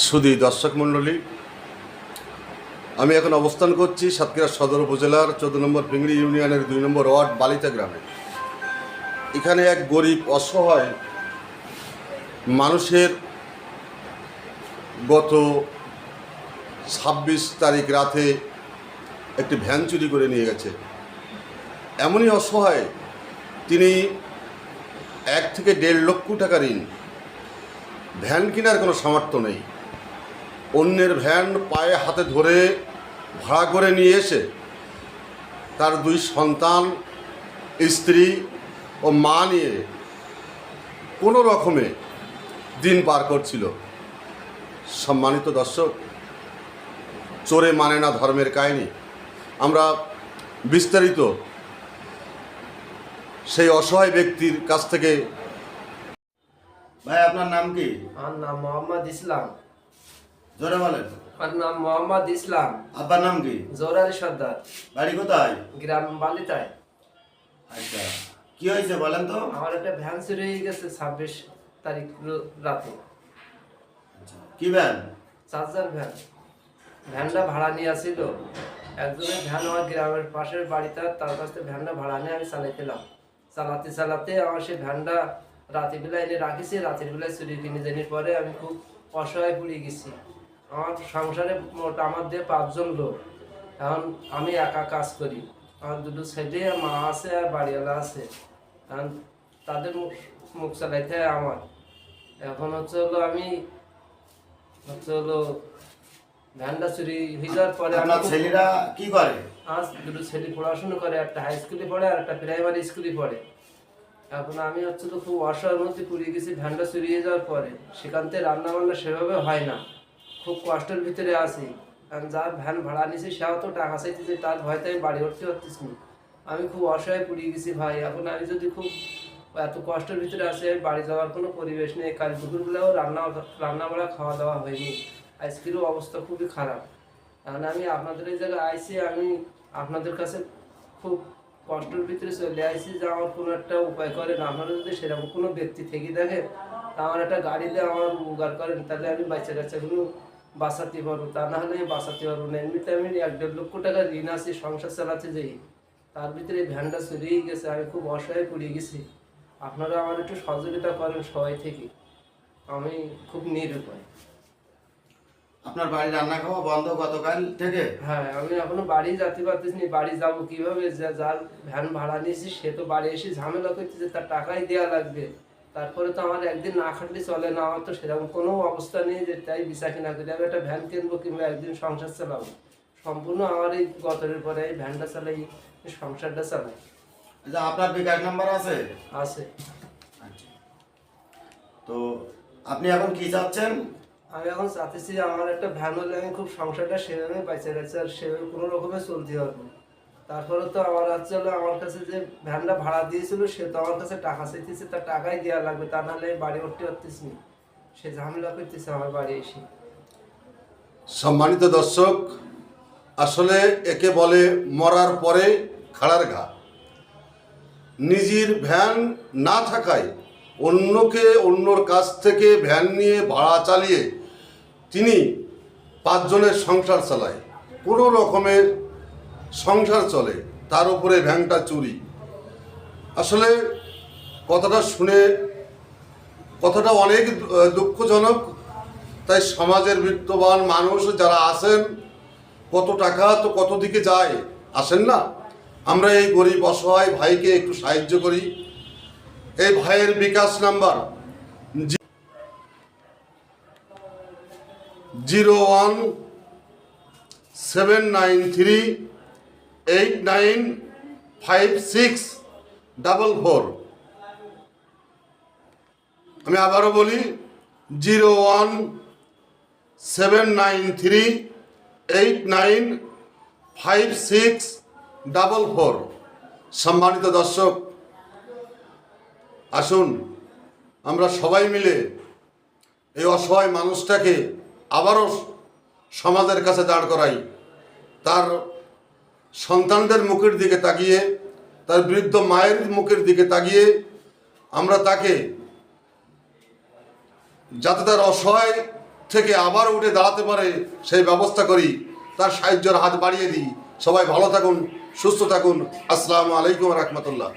সুধী দর্শক মণ্ডলী, আমি এখন অবস্থান করছি সাতক্ষীরা সদর উপজেলার চোদ্দ নম্বর ফিংড়ি ইউনিয়নের দুই নম্বর ওয়ার্ড বালিতা গ্রামে। এখানে এক গরিব, অসহায় মানুষের গত ছাব্বিশ তারিখ রাতে একটি ভ্যান চুরি করে নিয়ে গেছে। এমনই অসহায়, তিনি এক থেকে দেড় লক্ষ টাকা ঋণ। ভ্যান কেনার কোনো সামর্থ্য নেই। অন্যের ভ্যান পায়ে হাতে ধরে ভাড়া করে নিয়ে এসে তার দুই সন্তান, স্ত্রী ও মা নিয়ে কোনো রকমে দিন পার করছিল। সম্মানিত দর্শক, চোরে মানে না ধর্মের কাহিনী। আমরা বিস্তারিত সেই অসহায় ব্যক্তির কাছ থেকে ভাই, আপনার নাম কি? আমার নাম মোহাম্মদ ইসলাম। জোরে বলেন। আমার নাম মোহাম্মদ ইসলাম। আব্বার নাম কি? জোরারি সর্দার। বাড়ি কোথায়? গ্রাম বালিতায়। আচ্ছা কি হয়েছে বলেন তো? আমার একটা ভ্যান চুরি হয়ে গেছে ছাব্বিশ তারিখ রাতে। আচ্ছা, কি ভ্যান? Charger van. ভ্যানটা ভাড়া নিয়ে আসছিল একজনের ভ্যান আমার গ্রামের পাশের বাড়িতে তার কাছ থেকে ভ্যানটা ভাড়া নিয়ে আমি চালাইছিলাম চালাতে চালাতে আমার সেই ভ্যানটা রাতের বেলায় এনে রাখিছি রাতের বেলায় চুরি কিনে জানির পরে আমি খুব অসহায় পড়ে গেছি। আমার সংসারে মোট আমার দিয়ে পাঁচজন লোক। এখন আমি একা কাজ করি। আমার দুটো ছেলে মা আছে আর বাড়িওয়ালা আছে। এখন তাদের মুখ চালাইতে আমার। এখন হচ্ছে হলো আমি হচ্ছে হলো ভ্যানটা চুরি হয়ে যাওয়ার পরে আমি আপনার খুব- ছেলেরা কি করে? আজ দুটো ছেলে পড়াশোনা করে একটা হাই স্কুলে পড়ে আর একটা প্রাইমারি স্কুলে পড়ে। এখন আমি হচ্ছে তো খুব অসহায়ের মধ্যে পুড়িয়ে গেছি ভ্যানটা চুরিয়ে যাওয়ার পরে। সেখান থেকে রান্না বান্না সেভাবে হয় না। খুব কষ্টের ভিতরে আছি। কারণ যার ভ্যান ভাড়া নিছি, সেও তো টাকা চাইতেছে, তার ভয়তে আমি বাড়ি উঠতে পারতেছি না। আমি খুব অসহায় পুড়িয়ে গেছি ভাই। এখন আমি যদি খুব এত কষ্টের ভিতরে আছি, আমি বাড়ি যাওয়ার কোনো পরিবেশ নেই। কাল দুপুরবেলাও রান্না রান্না বাড়া খাওয়া দাওয়া হয়নি। আজকেরও অবস্থা খুবই খারাপ। কারণ আমি আপনাদের এই জায়গায় আইসি, আমি আপনাদের কাছে খুব কষ্টের ভিতরে চলে আইসি, যে আমার কোনো একটা উপায় করেন। আপনারা যদি সেরকম কোনো ব্যক্তি থেকে দেখেন, তা আমার একটা গাড়ি দিয়ে আমার উগার করেন, তাহলে আমি বাচ্চা কাচ্চাগুলো বাঁচাতে পারব তা না হলে বাঁচাতে পারব না। এমনিতে আমি এক দেড় লক্ষ টাকা ঋণ আছি সংসার চালাতে যাই। তার ভিতরে ভ্যানটা চুরিয়ে গেছে আমি খুব অসহায় পড়ে গেছি। আপনারা আমার একটু সহযোগিতা করেন সবাই থেকে। আমি খুব নিরুপায়। আপনার বাড়ি রান্না খাওয়া বন্ধ গতকাল থেকে? হ্যাঁ আমি এখনও বাড়ি যেতে পারতেছি না বাড়ি যাব কীভাবে? যা- যার ভ্যান ভাড়া নিয়েছি সে তো বাড়ি এসে ঝামেলা করতেছে তার টাকাই দেওয়া লাগবে। তারপরে তো আমার একদিন না খাটলে চলে না আমার তো সেরকম কোনো অবস্থা নেই যে তাই বিচা কিনা করি। আমি একটা ভ্যান কিনবো কিংবা একদিন সংসার চালাবো। সম্পূর্ণ আমার এই গতরের পরে এই ভ্যানটা চালাই সংসারটা চালাই। আচ্ছা আপনার বিকাশ নাম্বার আছে? আছে। আচ্ছা। তো আপনি এখন কি চাচ্ছেন? আমি এখন চাচ্ছি আমার একটা ভ্যান হলে আমি খুব সংসারটা সেভাবে বাইচে রাখছি আর সেভাবে কোনো রকমে চলতে পারব। তারপরে তো আমার হচ্ছে আমার কাছে যে ভ্যানটা ভাড়া দিয়েছিল, সে তো আমার কাছে টাকা চাইতেছে, তার টাকাই দেওয়া লাগবে, তা নাহলে বাড়ি উঠতে পারতেছি না। সে ঝামেলা করতেছে আমার বাড়ি এসে। সম্মানিত দর্শক, আসলে একে বলে মরার পরে খাড়ার ঘা। নিজের ভ্যান না থাকায় অন্যকে অন্যর কাছ থেকে ভ্যান নিয়ে ভাড়া চালিয়ে তিনি পাঁচজনের সংসার চালায়। কোনো রকমের সংসার চলে, তার উপরে ভ্যানটা চুরি। আসলে কথাটা শুনে কথাটা অনেক দুঃখজনক। তাই সমাজের বিত্তবান মানুষ যারা আছেন, কত টাকা তো কত দিকে যায়, আসেন না? আমরা এই গরিব অসহায় ভাইকে একটু সাহায্য করি। এই ভাইয়ের bKash number zero one seven nine three eight nine five six double four আমি আবারও বলি zero one seven nine three eight nine five six double four সম্মানিত দর্শক, আসুন, আমরা সবাই মিলে এই অসহায় মানুষটাকে আবারও সমাজের কাছে দাঁড় করাই। তার সন্তানদের মুখের দিকে তাকিয়ে, তার বৃদ্ধ মায়ের মুখের দিকে তাকিয়ে আমরা তাকে যাতে তার অসহায় থেকে আবার উঠে দাঁড়াতে পারে, সেই ব্যবস্থা করি, তার সাহায্যের হাত বাড়িয়ে দিই। সবাই ভালো থাকুন, সুস্থ থাকুন। আসসালামু আলাইকুম রহমতুল্লাহ।